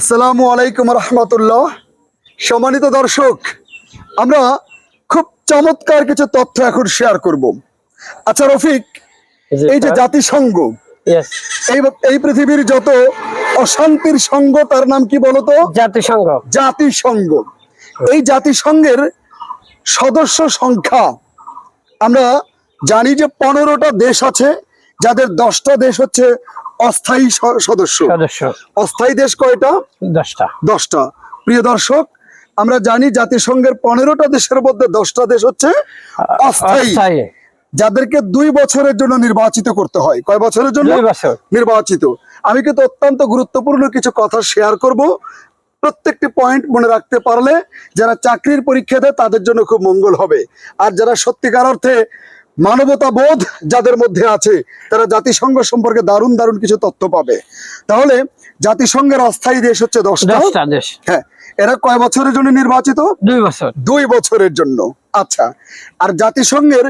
আসসালামু আলাইকুম রহমতুল্লাহ। সম্মানিত দর্শক আমরা খুব চমৎকার কিছু তথ্য এখন শেয়ার করব। আচ্ছা রফিক এই যে জাতিসংঘ এই এই পৃথিবীর যত অশান্তির সঙ্গ তার নাম কি বলতো জাতিসংঘ। জাতিসংঘ। এই জাতিসংঘের সদস্য সংখ্যা আমরা জানি যে পনেরোটা দেশ আছে যাদের দশটা দেশ হচ্ছে অস্থায়ী সদস্য। সদস্য। অস্থায়ী দেশ কয়টা? দশটা। দশটা। প্রিয় দর্শক আমরা জানি জাতিসংঘের পনেরোটা দেশের মধ্যে দশটা দেশ হচ্ছে অস্থায়ী। যাদেরকে দুই বছরের জন্য নির্বাচিত করতে হয়। কয় বছরের জন্য? নির্বাচিত। আমি কিন্তু অত্যন্ত গুরুত্বপূর্ণ কিছু কথা শেয়ার করব। প্রত্যেকটি পয়েন্ট মনে রাখতে পারলে যারা চাকরির পরীক্ষা দেয় তাদের জন্য খুব মঙ্গল হবে। আর যারা সত্যিকার অর্থে মানবতা বোধ যাদের মধ্যে আছে তারা জাতিসংঘ সম্পর্কে দারুণ দারুণ কিছু তথ্য পাবে। তাহলে জাতিসংঘের অস্থায়ী দেশ হচ্ছে দশটা। দেশ। হ্যাঁ এরা কয় বছরের জন্য নির্বাচিত? দুই বছর। দুই বছরের জন্য। আচ্ছা আর জাতিসংঘের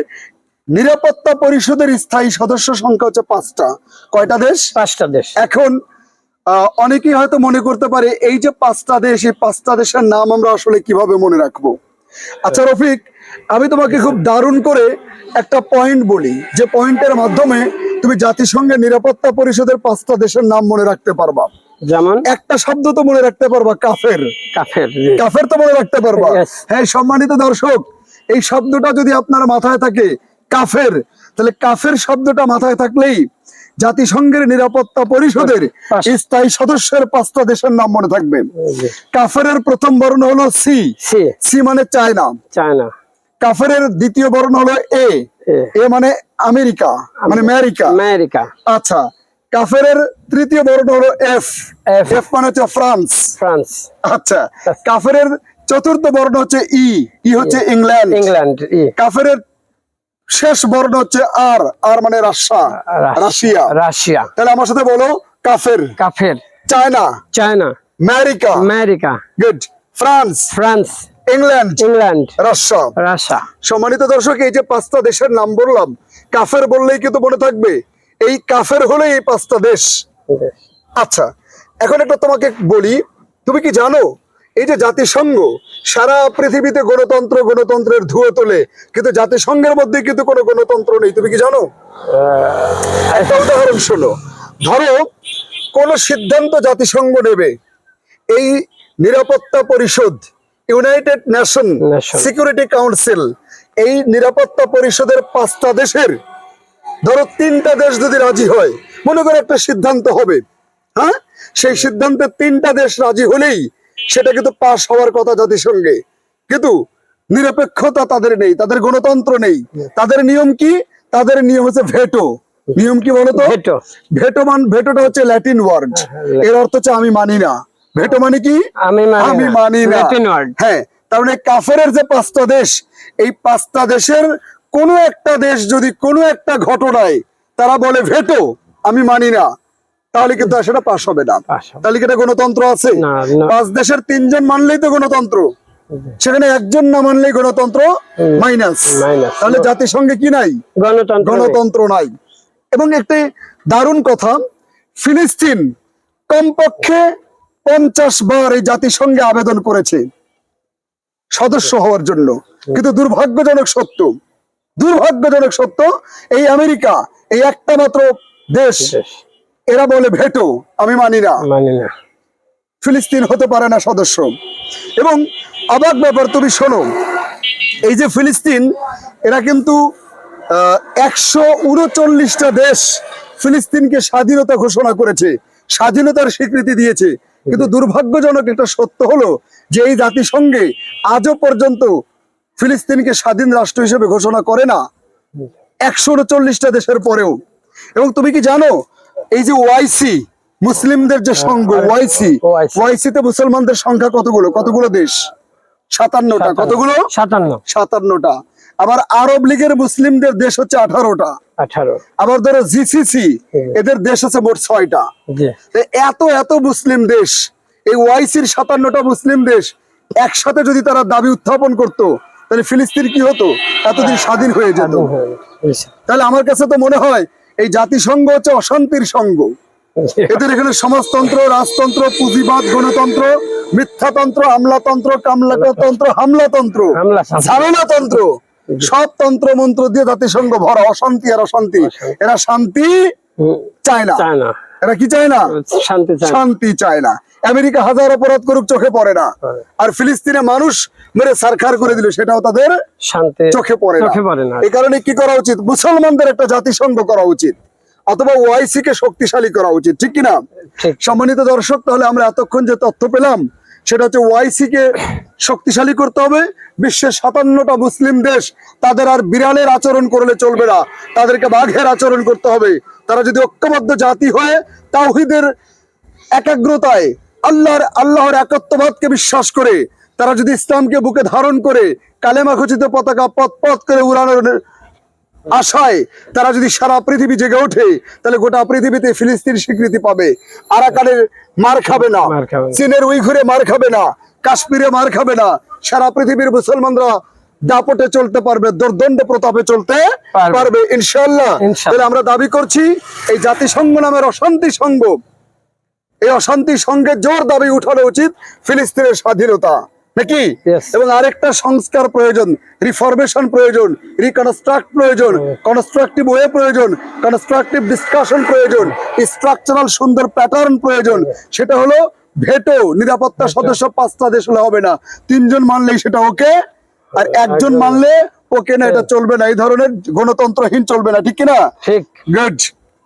নিরাপত্তা পরিষদের স্থায়ী সদস্য সংখ্যা হচ্ছে পাঁচটা। কয়টা দেশ? পাঁচটা দেশ। এখন আহ, অনেকেই হয়তো মনে করতে পারে এই যে পাঁচটা দেশ এই পাঁচটা দেশের নাম আমরা আসলে কীভাবে মনে রাখব? আচ্ছা রফিক আমি তোমাকে খুব দারুণ করে একটা পয়েন্ট বলি যে পয়েন্টের মাধ্যমে তুমি জাতিসংঘের নিরাপত্তা পরিষদের পাঁচটা দেশের নাম মনে রাখতে পারবা। যেমন? একটা শব্দ তো মনে রাখতে পারবা কাফের। কাফের কাফের তো মনে রাখতে পারবা। হ্যাঁ সম্মানিত দর্শক এই শব্দটা যদি আপনার মাথায় থাকে কাফের তাহলে কাফের শব্দটা মাথায় থাকলেই জাতিসংঘের নিরাপত্তা পরিষদের। স্থায়ী সদস্যের পাঁচটা দেশের নাম মনে থাকবে। কাফের প্রথম বর্ণ হলো সি। সি। সি মানে চায়না। চায়না। কাফের দ্বিতীয় বর্ণ হলো এ। এ। মানে আমেরিকা মানে আমেরিকা। আমেরিকা। আচ্ছা কাফের তৃতীয় বর্ণ হলো এফ। এফ। এফ মানে হচ্ছে ফ্রান্স। ফ্রান্স। আচ্ছা কাফের চতুর্থ বর্ণ হচ্ছে ই। ই হচ্ছে ইংল্যান্ড। ইংল্যান্ড ই। কাফের শেষ বর্ণ হচ্ছে আর। আর মানে রাশিয়া। রাশিয়া। রাশিয়া। তাহলে আমার সাথে বলো কাফের। কাফের। China. China. America. America. Good France. France. England England Russia Russia সম্মানিত দর্শক এই যে পাঁচটা দেশের নাম বললাম কাফের বললেই কিন্তু মনে থাকবে এই কাফের হলে এই পাঁচটা দেশ। আচ্ছা এখন একটা তোমাকে বলি তুমি কি জানো এই যে জাতিসংঘ সারা পৃথিবীতে গণতন্ত্র গণতন্ত্রের ধুয়ো তোলে কিন্তু জাতিসংঘের মধ্যে কিন্তু কোনো গণতন্ত্র নেই তুমি কি জানো? একটা উদাহরণ শোনো ধরো কোন সিদ্ধান্ত জাতিসংঘ নেবে এই নিরাপত্তা পরিষদ ইউনাইটেড নেশন সিকিউরিটি কাউন্সিল এই নিরাপত্তা পরিষদের পাঁচটা দেশের ধরো তিনটা দেশ যদি রাজি হয় মনে করো একটা সিদ্ধান্ত হবে হ্যাঁ? সেই সিদ্ধান্তে তিনটা দেশ রাজি হলেই সেটা কিন্তু পাশ হওয়ার কথা জাতিসংঘে। কিন্তু নিরপেক্ষতা তাদের নেই তাদের গণতন্ত্র নেই। তাদের নিয়ম কি? তাদের নিয়ম হচ্ছে ভেটো। নিয়ম কি বলতো ভেটো। ভেটো মান ভেটোটা হচ্ছে ল্যাটিন ওয়ার্ড এর অর্থ হচ্ছে আমি মানি না। ভেটো মানে কি? আমি মানি না। হ্যাঁ তার মানে কাফের যে পাঁচটা দেশ এই পাঁচটা দেশের কোনো একটা দেশ যদি কোনো একটা ঘটনায় তারা বলে ভেটো আমি মানি না তাহলে কিন্তু সেটা পাশ হবে না। তাহলে কি এটা গণতন্ত্র আছে। পাঁচ দেশের তিনজন মানলেই তো গণতন্ত্র। সেখানে একজন না মানলেই গণতন্ত্র মাইনাস। তাহলে জাতিসংঘে কি নাই? গণতন্ত্র গণতন্ত্র নাই। এবং একটি দারুণ কথা ফিলিস্তিন কমপক্ষে পঞ্চাশ বার এই জাতিসংঘে আবেদন করেছে সদস্য হওয়ার জন্য। কিন্তু দুর্ভাগ্যজনক সত্য দুর্ভাগ্যজনক সত্য এই আমেরিকা এই একটা মাত্র দেশ। এরা বলে ভেটো আমি মানি না। মানি না। ফিলিস্তিন হতে পারে না সদস্য। এবং অবাক ব্যাপার তুমি শোনো এই যে ফিলিস্তিন এরা কিন্তু একশো উনচল্লিশটা দেশ ফিলিস্তিনকে স্বাধীনতা ঘোষণা করেছে স্বাধীনতার স্বীকৃতি দিয়েছে। কিন্তু দুর্ভাগ্যজনক এটা সত্য হলো যে এই জাতিসংঘে আজও পর্যন্ত ফিলিস্তিনকে স্বাধীন রাষ্ট্র হিসেবে ঘোষণা করে না। একশো উনচল্লিশটা দেশের পরেও। এবং তুমি কি জানো এই যে ওয়াইসি মুসলিমদের যে সংঘ ওয়াইসি OIC ওয়াইসিতে মুসলমানদের সংখ্যা কতগুলো? কতগুলো দেশ? সাতান্নটা। কতগুলো? সাতান্ন। সাতান্নটা। আবার আরব লীগের মুসলিমদের দেশ হচ্ছে আঠারোটা। আঠারো। আবার ধরো জিসিসি এদের দেশ আছে মোট ছয়টা। এত এত মুসলিম দেশ এই ওয়াইসির সাতান্নটা মুসলিম দেশ একসাথে যদি তারা দাবি উত্থাপন করত তাহলে ফিলিস্তিন কি হতো? এতদিন স্বাধীন হয়ে যেত। তাহলে আমার কাছে তো মনে হয় এই জাতিসংঘ হচ্ছে অশান্তির সঙ্গ। এদের এখানে সমাজতন্ত্র রাজতন্ত্র পুঁজিবাদ গণতন্ত্র মিথ্যাতন্ত্র আমলাতন্ত্র কামলাতন্ত্র হামলাতন্ত্র। ঝামেলাতন্ত্র। সব তন্ত্র মন্ত্র দিয়ে জাতিসংঘ ভরা অশান্তি আর অশান্তি। এরা শান্তি চায় না। এরা কি চায় না? শান্তি চায় না। শান্তি চায় না। আমেরিকা হাজার অপরাধ করুক চোখে পড়ে না। আর ফিলিস্তিনে মানুষ মেরে সারখার করে দিল সেটাও তাদের শান্তি চোখে পড়ে না। এই কারণে কি করা উচিত? মুসলমানদের একটা জাতিসংঘ করা উচিত। অথবা ওআইসি কে শক্তিশালী করা উচিত। ঠিক কিনা? সম্মানিত দর্শক তাহলে আমরা এতক্ষণ যে তথ্য পেলাম সেটা হচ্ছে ওআইসি কে শক্তিশালী করতে হবে। বিশ্বের সাতান্নটা মুসলিম দেশ তাদের আর বিড়ালের আচরণ করলে চলবে না। তাদেরকে বাঘের আচরণ করতে হবে। তারা যদি ঐক্যবদ্ধ জাতি হয়ে তাওহিদের একাগ্রতায় আল্লাহর আল্লাহর একত্ববাদকে বিশ্বাস করে, তারা যদি ইসলামকে বুকে ধারণ করে, কালেমা খচিত পতাকা পথ পথ করে উড়ানোর আশায় তারা যদি সারা পৃথিবী জেগে ওঠে তাহলে গোটা পৃথিবীতে ফিলিস্তিন স্বীকৃতি পাবে আরাকানের মার খাবে না। চীনের উইঘুরে মার খাবে না কাশ্মীরে মার খাবে না সারা পৃথিবীর মুসলমানরা দাপটে চলতে পারবে দুর্দণ্ড প্রতাপে চলতে পারবে। ইনশাল্লাহ। তাহলে আমরা দাবি করছি এই জাতিসংঘ নামের অশান্তি সংঘ এই অশান্তি সংঘের জোর দাবি উঠানো উচিত ফিলিস্তিনের স্বাধীনতা নাকি. এবং আরেকটা সংস্কার প্রয়োজন রিফরমেশন প্রয়োজন রিকনস্ট্রাক্ট প্রয়োজন কনস্ট্রাকটিভ ওয়ে প্রয়োজন কনস্ট্রাকটিভ ডিসকাশন প্রয়োজন স্ট্রাকচারাল সুন্দর প্যাটার্ন প্রয়োজন। সেটা হলো ভেটো নিরাপত্তা সদস্য পাঁচটা দেশ হলে হবে না। তিনজন মানলেই সেটা ওকে আর একজন মানলে ওকে না এটা চলবে না। এই ধরনের গণতন্ত্রহীন চলবে না ঠিক কিনা ঠিক। গুড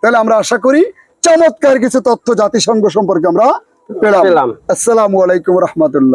তাহলে আমরা আশা করি চমৎকার কিছু তথ্য জাতিসংঘ সম্পর্কে আমরা পেলাম। আসসালামু আলাইকুম রহমতুল্লাহ।